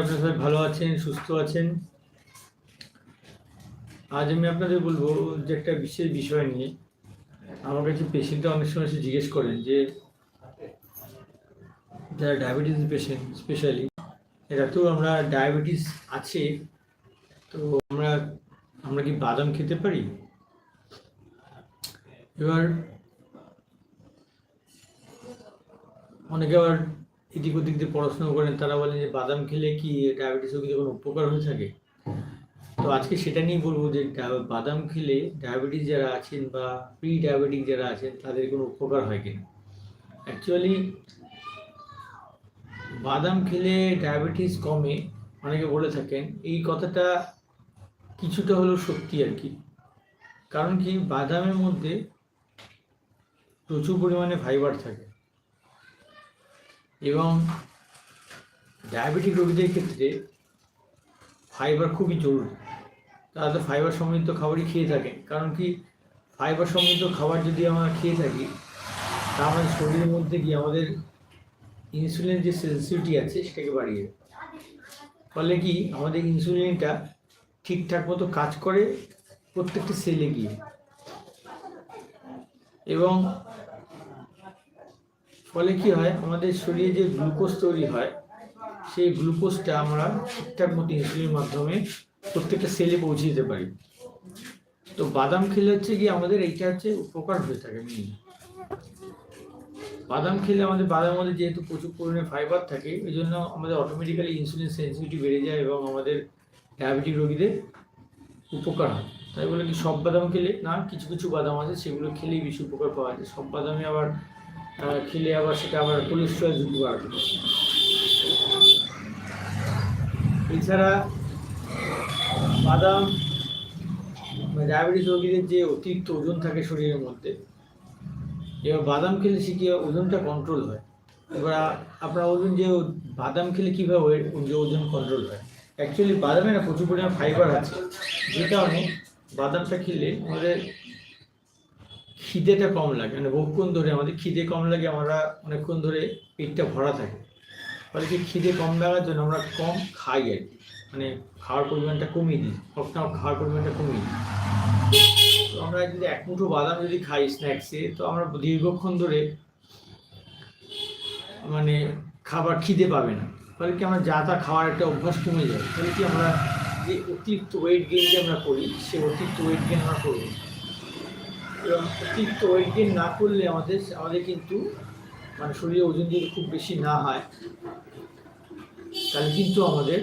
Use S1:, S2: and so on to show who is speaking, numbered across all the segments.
S1: আপনারা সবাই ভালো আছেন, সুস্থ আছেন? আজ আমি আপনাদের বলব যে একটা বিশেষ বিষয় নিয়ে। আমার কাছে পেশেন্টরা অনেক সময় এসে জিজ্ঞেস করেন যে, যারা ডায়াবেটিস পেশেন্ট স্পেশালি এরা তো আমরা ডায়াবেটিস আছে, তো আমরা আমরা কি বাদাম খেতে পারি? এবার, অনেকে আবার এদিক ওদিক দিয়ে পড়াশোনা করেন, তারা বলেন যে বাদাম খেলে কি ডায়াবেটিস রোগীদের কোনো উপকার হয়ে থাকে? তো আজকে সেটা নিয়ে বলব যে বাদাম খেলে ডায়াবেটিস যারা আছেন বা প্রি ডায়াবেটিক যারা আছেন, তাদের কোনো উপকার হয় কিনা? অ্যাকচুয়ালি বাদাম খেলে ডায়াবেটিস কমে, অনেকে বলে থাকেন। এই কথাটা কিছুটা হলেও সত্যি আর কি। কারণ কি, বাদামের মধ্যে প্রচুর পরিমাণে ফাইবার থাকে। এবং ডায়াবেটিক রোগীদের ক্ষেত্রে ফাইবার খুবই জরুরি। তারা তো ফাইবার সমৃদ্ধ খাবারই খেয়ে থাকে। কারণ কি ফাইবার সমৃদ্ধ খাবার যদি আমরা খেয়ে থাকি, তা আমাদের শরীরের মধ্যে গিয়ে আমাদের ইনসুলিনের যে সেন্সিটিভিটি আছে, সেটাকে বাড়িয়ে দেয়। ফলে কি, আমাদের ইনসুলিনটা ঠিকঠাক মতো কাজ করে প্রত্যেকটা সেলে গিয়ে। এবং ফলে কি হয়? আমাদের শরীরে যে গ্লুকোজ তৈরি হয়, সেই গ্লুকোজটা আমরা ঠিকঠাক মতো ইনসুলিনের মাধ্যমে প্রত্যেকটা সেলে পৌঁছে দিতে পারি। তো বাদাম খেলে হচ্ছে কি? আমাদের এইটা হচ্ছে উপকার হয়ে থাকে বাদাম খেলে আমাদের, বাদামের মধ্যে যেহেতু প্রচুর পরিমাণে ফাইবার থাকে, ওই জন্য আমাদের অটোমেটিক্যালি ইনসুলিন সেন্সিটিভিটি বেড়ে যায় এবং আমাদের ডায়াবেটিক রোগীদের উপকার হয়। তাই বলে কি, সব বাদাম খেলে না, কিছু কিছু বাদাম আছে, সেগুলো খেলেই বেশি উপকার পাওয়া যায়। সব বাদামে আবার খেলে আবার সেটা আবার কোলেস্ট্রল ঝুঁকি বাড়বে এছাড়া বাদাম ডায়াবেটিস রোগীদের যে অতিরিক্ত ওজন থাকে শরীরের মধ্যে, এবার বাদাম খেলে সে কি ওজনটা কন্ট্রোল হয়? এবার আপনার ওজন যে বাদাম খেলে কীভাবে যে ওজন কন্ট্রোল হয়? অ্যাকচুয়ালি বাদামে না প্রচুর পরিমাণে ফাইবার আছে। যে কারণে বাদামটা খেলে আমাদের খিদেটা কম লাগে। মানে বহুক্ষণ ধরে আমাদের খিদে কম লাগে, আমরা অনেকক্ষণ ধরে পেটটা ভরা থাকে। ফলে কি খিদে কম লাগার জন্য আমরা কম খাই আর কি। মানে খাওয়ার পরিমাণটা কমিয়ে দিই, সবসময় খাওয়ার পরিমাণটা কমিয়ে দিই। তো আমরা যদি এক মুঠো বাদাম যদি খাই স্ন্যাক্সে তো আমরা দীর্ঘক্ষণ ধরে মানে খাবার খিদে পাবে না। ফলে কি আমরা যা তা খাওয়ার একটা অভ্যাস কমে যায়। ফলে কি আমরা যে অতিরিক্ত ওয়েট গেইন যে আমরা করি সে অতিরিক্ত ওয়েট গেইন আমরা করব এবং অতিরিক্ত না করলে আমাদের আমাদের কিন্তু মানে শরীরে ওজন যদি খুব বেশি না হয়, তাহলে কিন্তু আমাদের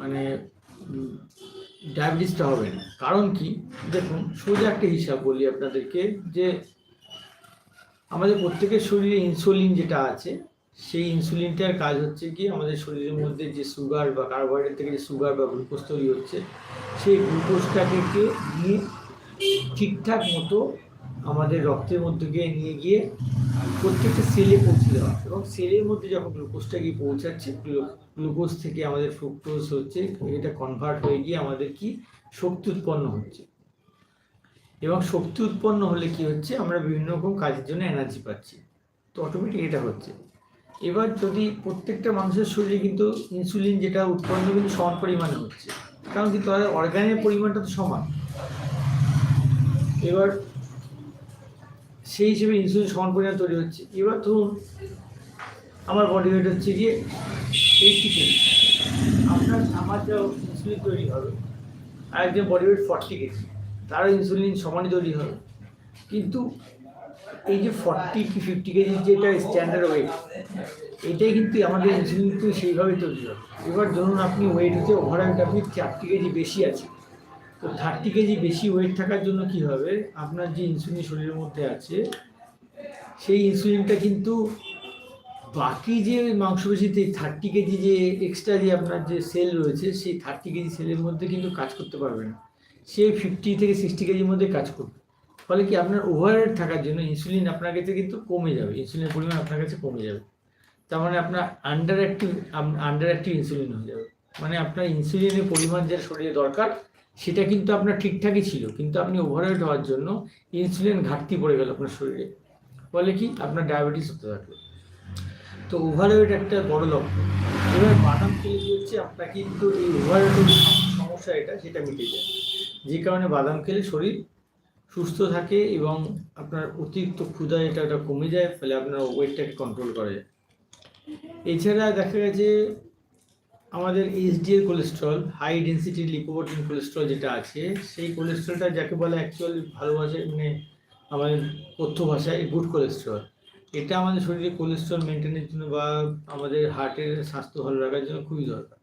S1: মানে ডায়াবেটিসটা হবে না। কারণ কি? দেখুন, সোজা একটা হিসাব বলি আপনাদেরকে, যে আমাদের প্রত্যেকের শরীরে ইনসুলিন যেটা আছে, সেই ইনসুলিনটার কাজ হচ্ছে কি, আমাদের শরীরের মধ্যে যে সুগার বা কার্বোহাইড্রেট থেকে যে সুগার বা গ্লুকোজ তৈরি হচ্ছে, সেই গ্লুকোজটাকে নিয়ে ঠিকঠাক মতো আমাদের রক্তের মধ্যে গিয়ে নিয়ে গিয়ে প্রত্যেকটা সেলে পৌঁছে দেওয়া। এবং সেলের মধ্যে যখন গ্লুকোজটা গিয়ে পৌঁছাচ্ছে গ্লু- গ্লুকোজ থেকে আমাদের ফ্রুক্টোজ হচ্ছে, এটা কনভার্ট হয়ে গিয়ে আমাদের কি? শক্তি উৎপন্ন হচ্ছে। এবং শক্তি উৎপন্ন হলে কি হচ্ছে? আমরা বিভিন্ন রকম কাজের জন্য এনার্জি পাচ্ছি। তো অটোমেটিক এটা হচ্ছে। এবার যদি প্রত্যেকটা মানুষের শরীরে কিন্তু ইনসুলিন যেটা উৎপন্ন কিন্তু সমান পরিমাণে হচ্ছে। কারণ কি? তাদের অর্গানের পরিমাণটা তো সমান। এবার সেই হিসেবে ইনসুলিন সমান পরিমাণ তৈরি হচ্ছে। এবার ধরুন, আমার বডি ওয়েট হচ্ছে গিয়ে এইটি কেজি আপনার আমার যা ইনসুলিন তৈরি হবে। আর একজন বডি ওয়েট ফর্টি কেজি তারও ইনসুলিন সমানই তৈরি হবে। কিন্তু এই যে ফর্টি কি ফিফটি কেজি যেটা স্ট্যান্ডার্ড ওয়েট এটাই কিন্তু আমাদের ইনসুলিন কিন্তু সেইভাবেই তৈরি হবে। এবার ধরুন, আপনি ওয়েট হচ্ছে ওভারঅল আপনি চারটি কেজি বেশি আছে। তো থার্টি কেজি বেশি ওয়েট থাকার জন্য কি হবে? আপনার যে ইনসুলিন শরীরের মধ্যে আছে, সেই ইনসুলিনটা কিন্তু বাকি যে মাংসপেশিতে থার্টি কেজি যে এক্সট্রা যে আপনার যে সেল রয়েছে, সেই থার্টি কেজি সেলের মধ্যে কিন্তু কাজ করতে পারবে না। সে ফিফটি থেকে সিক্সটি কেজির মধ্যে কাজ করবে। ফলে কি আপনার ওভারওয়েট থাকার জন্য ইনসুলিন আপনার কাছে কিন্তু কমে যাবে ইনসুলিনের পরিমাণ আপনার কাছে কমে যাবে। তার মানে আপনার under active under active insulin হয়ে যাবে। মানে আপনার ইনসুলিনের পরিমাণ যে শরীরে দরকার সেটা কিন্তু আপনার ঠিকঠাকই ছিল, কিন্তু আপনি ওভারওয়েট হওয়ার জন্য ইনসুলিন ঘাটতি পড়ে গেল আপনার শরীরে। ফলে কি? আপনার ডায়াবেটিস হতে থাকল। তো ওভারওয়েট একটা বড় লক্ষণ। এবার বাদাম খেলে হচ্ছে? আপনার কিন্তু এই ওভারওয়েটের সমস্যা এটা, সেটা মিটে যায়। যে কারণে বাদাম খেলে শরীর সুস্থ থাকে এবং আপনার অতিরিক্ত ক্ষুধা এটা কমে যায়, ফলে আপনার ওয়েটটাকে কন্ট্রোল করে এছাড়া দেখা গেছে আমাদের HDL cholesterol high density lipoprotein cholesterol যেটা আছে, সেই কোলেস্ট্রলটা যাকে বলে অ্যাকচুয়ালি ভালো ভাষায় মানে আমাদের কথ্য ভাষায় গুড কোলেস্ট্রল এটা আমাদের শরীরে কোলেস্ট্রল মেনটেনের জন্য বা আমাদের হার্টের স্বাস্থ্য ভালো রাখার জন্য খুবই দরকার।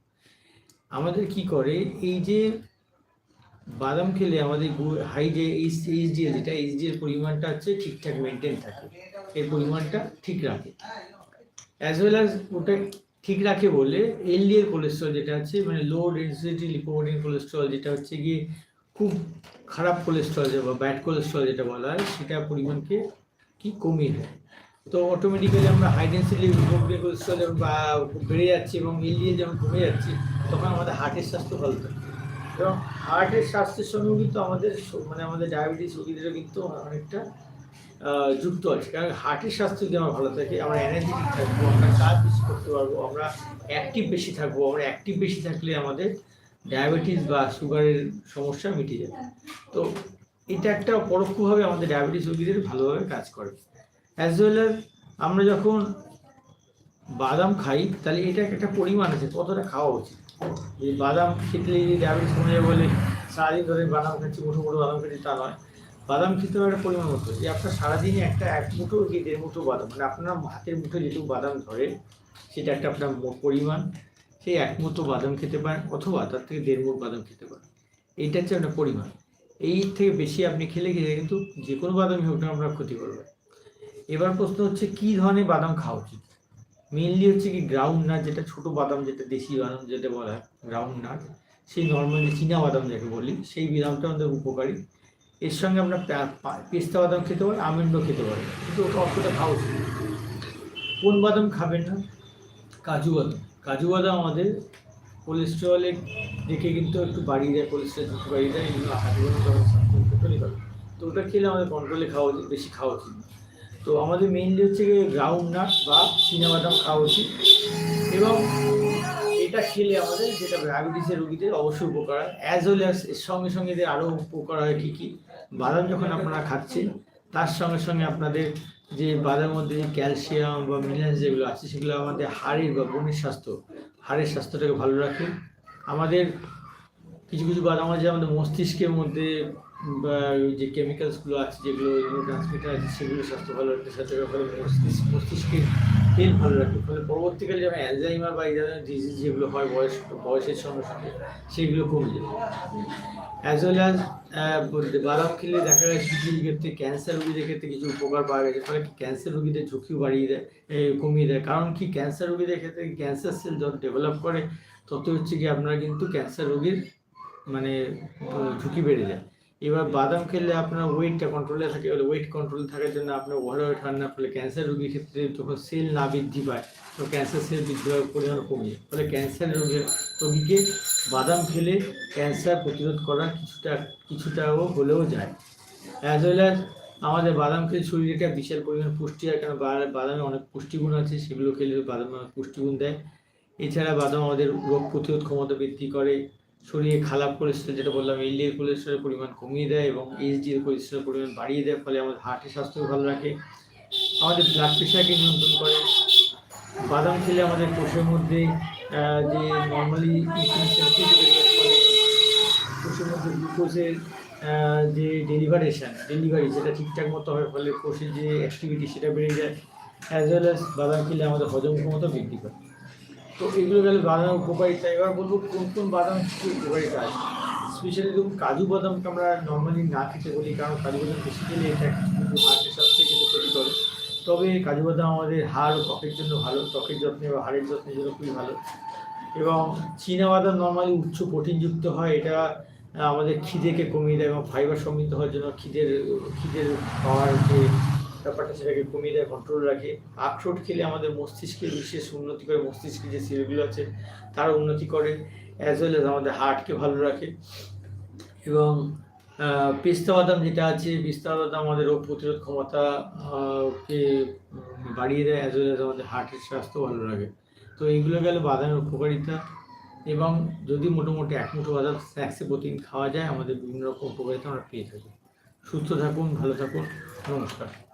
S1: আমাদের কি করে, এই যে বাদাম খেলে আমাদের হাই যে এইচডিএল যেটা এইচডিএল পরিমাণটা হচ্ছে ঠিকঠাক মেনটেন থাকে, এর পরিমাণটা ঠিক রাখে। অ্যাজ ওয়েল অ্যাজ ওটা ঠিক রাখে বলে এলডিএল কোলেস্ট্রল যেটা আছে মানে লো ডেন্সিটি লিপোপ্রোটিন কোলেস্ট্রল যেটা হচ্ছে গিয়ে খুব খারাপ কোলেস্ট্রল বা ব্যাড কোলেস্ট্রল যেটা বলা হয়, সেটা পরিমাণকে কি কমিয়ে দেয়। তো অটোমেটিক্যালি আমরা হাই ডেন্সিটি লিপোপ্রোটিন কোলেস্ট্রল যখন বেড়ে যাচ্ছে এবং এলডিএল যখন কমে যাচ্ছে, তখন আমাদের হার্টের স্বাস্থ্য ভালো থাকে। এবং হার্টের স্বাস্থ্যের সঙ্গেও কিন্তু আমাদের মানে আমাদের ডায়াবেটিস রোগীদেরও কিন্তু অনেকটা যুক্ত আছে। কারণ হার্টের স্বাস্থ্য যদি আমার ভালো থাকে, আমরা এনার্জেটিক থাকব, আমরা কাজ বেশি করতে পারব, আমরা অ্যাক্টিভ বেশি থাকব, আমরা অ্যাক্টিভ বেশি থাকলে আমাদের ডায়াবেটিস বা সুগারের সমস্যা মিটে যাবে। তো এটা একটা পরোক্ষভাবে আমাদের ডায়াবেটিস রোগীদের ভালোভাবে কাজ করে। অ্যাজ ওয়েল অ্যাজ আমরা যখন বাদাম খাই, তাহলে এটা একটা পরিমাণ আছে, কতটা খাওয়া উচিত? যে বাদাম খেতে ডায়াবেটিস কমে যাবে বলে সারাদিন ধরে বাদাম খাচ্ছি, মুঠো মুঠো বাদাম খাচ্ছি, তা নয়। বাদাম খেতে হবে একটা পরিমাণ মতো। যে আপনার সারাদিনে একটা এক মুঠো কি দেড় মুঠো বাদাম মানে আপনার হাতের মুঠো যেটুকু বাদাম ধরে, সেটা একটা আপনার পরিমাণ। সেই এক মুঠো বাদাম খেতে পারেন অথবা তার থেকে দেড় মুঠ বাদাম খেতে পারেন। এইটা হচ্ছে একটা পরিমাণ। এই থেকে বেশি আপনি খেলে খেলে কিন্তু যে কোনো বাদামই হোক না আপনার ক্ষতি করবে। এবার প্রশ্ন হচ্ছে, কী ধরনের বাদাম খাওয়া উচিত? মেনলি হচ্ছে কি গ্রাউন্ড নাট যেটা ছোটো বাদাম, যেটা দেশি বাদাম, যেটা বলা হয় গ্রাউন্ড নাট সেই নর্মালি চীনা বাদাম যাকে বলি, সেই বাদামটা আমাদের উপকারী। এর সঙ্গে আমরা পেস্তা বাদাম খেতে পারি আমন্ডও খেতে পারি। কিন্তু ওটা অতটা খাওয়া উচিত কোন বাদাম খাবেন না? কাজু বাদাম। কাজু বাদাম আমাদের কোলেস্ট্রলের দেখে কিন্তু একটু বাড়িয়ে দেয় কোলেস্ট্রল একটু বাড়িয়ে দেয় এগুলো হাঁটু বাদাম তো ওটা খেলে আমাদের কন্ট্রোলে খাওয়া উচিত, বেশি খাওয়া উচিত তো আমাদের মেইনলি হচ্ছে গ্রাউন্ড নাট বা চিনা বাদাম খাওয়া উচিত। এবং এটা খেলে আমাদের যেটা ডায়াবেটিসের রোগীদের অবশ্যই উপকার হয়। অ্যাজ ওয়েল অ্যাজ এর সঙ্গে সঙ্গে এদের আরও উপকার হয় কী কী? বাদাম যখন আপনারা খাচ্ছেন, তার সঙ্গে সঙ্গে আপনাদের যে বাদামের মধ্যে যে ক্যালসিয়াম বা মিনারেলস যেগুলো আছে, সেগুলো আমাদের হাড়ের বা বোনের স্বাস্থ্য, হাড়ের স্বাস্থ্যটাকে ভালো রাখে। আমাদের কিছু কিছু বাদাম আছে, আমাদের মস্তিষ্কের মধ্যে যে কেমিক্যালসগুলো আছে, যেগুলো ট্রান্সমিটার আছে, সেগুলো স্বাস্থ্য ভালো রাখতে সাথে মস্তিষ্কের তেল ভালো রাখে। ফলে পরবর্তীকালে যেমন অ্যালজাইমার বা এই ধরনের ডিজিজ যেগুলো হয় বয়স, বয়সের সঙ্গে সঙ্গে সেগুলো কমে যায়। অ্যাজ ওয়েল অ্যাজ বাদাম খেলে দেখা গেছে কিছু ক্ষেত্রে ক্যান্সার রোগীদের ক্ষেত্রে কিছু উপকার পাওয়া গেছে, ফলে ক্যান্সার রোগীদের ঝুঁকিও বাড়িয়ে দেয় কমিয়ে দেয়। কারণ কি ক্যান্সার রোগীদের ক্ষেত্রে ক্যান্সার সেল যত ডেভেলপ করে তত হচ্ছে কি আপনারা কিন্তু ক্যান্সার রোগীর মানে ঝুঁকি বেড়ে যায়। এবার বাদাম খেলে আপনার ওয়েটটা কন্ট্রোলে থাকে ওয়েট কন্ট্রোল থাকার জন্য আপনার হয় না ফলে ক্যান্সার রোগীর ক্ষেত্রে যখন সেল না বৃদ্ধি পায়, তো ক্যান্সার সেল বৃদ্ধি হওয়ার পরিমাণ কমে যায়। ফলে ক্যান্সার রোগের, রোগীকে বাদাম খেলে ক্যান্সার প্রতিরোধ করা কিছুটা, কিছুটাও হলেও যায়। অ্যাজ ওয়েল অ্যাজ আমাদের বাদাম খেলে শরীরে একটা বিশাল পরিমাণ পুষ্টি হয়, কারণ বাদামে অনেক পুষ্টিগুণ আছে, সেগুলো খেলে বাদামে অনেক পুষ্টিগুণ দেয়। এছাড়া বাদাম আমাদের রোগ প্রতিরোধ ক্ষমতা বৃদ্ধি করে শরীরে খারাপ কোলেস্ট্রল যেটা বললাম, এলডিএল কোলেস্ট্রলের পরিমাণ কমিয়ে দেয় এবং এইচডিএল কোলেস্ট্রলের পরিমাণ বাড়িয়ে দেয়, ফলে আমাদের হার্টের স্বাস্থ্য ভালো রাখে। আমাদের ব্লাড প্রেশারকে নিয়ন্ত্রণ করে। বাদাম খেলে আমাদের কোষের মধ্যে যে নর্মালি কোষের মধ্যে গ্লুকোজের যে ডেলিভারেশন ডেলিভারি সেটা ঠিকঠাক মতো হয়, ফলে কোষের যে অ্যাক্টিভিটি সেটা বেড়ে যায় অ্যাজ ওয়েল অ্যাজ বাদাম খেলে আমাদের হজম ক্ষমতা বৃদ্ধি পায় তো এগুলো গেলে বাদামের উপকারিতা। এবার বলব কোন কোন বাদাম কি উপকারিতা। আছে স্পেশালি দেখুন, কাজু বাদামকে আমরা নর্মালি না খেতে বলি, কারণ কাজু বাদাম বেশি খেলে এটা কিন্তু হার্টের কিন্তু ক্ষতি করে তবে কাজু বাদাম আমাদের হাড় ত্বকের জন্য ভালো, ত্বকের যত্নে বা হাড়ের যত্নের জন্য খুবই ভালো। এবং চীনা বাদাম নর্মালি উচ্চ প্রোটিনযুক্ত হয়, এটা আমাদের খিদেকে কমিয়ে দেয় এবং ফাইবার সমৃদ্ধ হওয়ার জন্য খিদের খিদের পাওয়ার যে ব্যাপারটা সেটাকে কমিয়ে দেয় কন্ট্রোল রাখে। আখরোট খেলে আমাদের মস্তিষ্কের বিশেষ উন্নতি করে মস্তিষ্কের যে সেলগুলো আছে তার উন্নতি করে অ্যাজ ওয়েল এজ আমাদের হার্টকে ভালো রাখে। এবং পেস্তা বাদাম যেটা আছে, পেস্তা বাদাম আমাদের রোগ প্রতিরোধ ক্ষমতা কে বাড়িয়ে দেয় অ্যাজ ওয়েল আমাদের হার্টের স্বাস্থ্য ভালো রাখে। তো এইগুলো গেল বাদামের উপকারিতা। এবং যদি মোটামুটি এক মুঠো বাদাম স্ন্যাক্সে প্রতিদিন খাওয়া যায়, আমাদের বিভিন্ন রকম উপকারিতা আমরা পেয়ে থাকি। সুস্থ থাকুন, ভালো থাকুন, নমস্কার।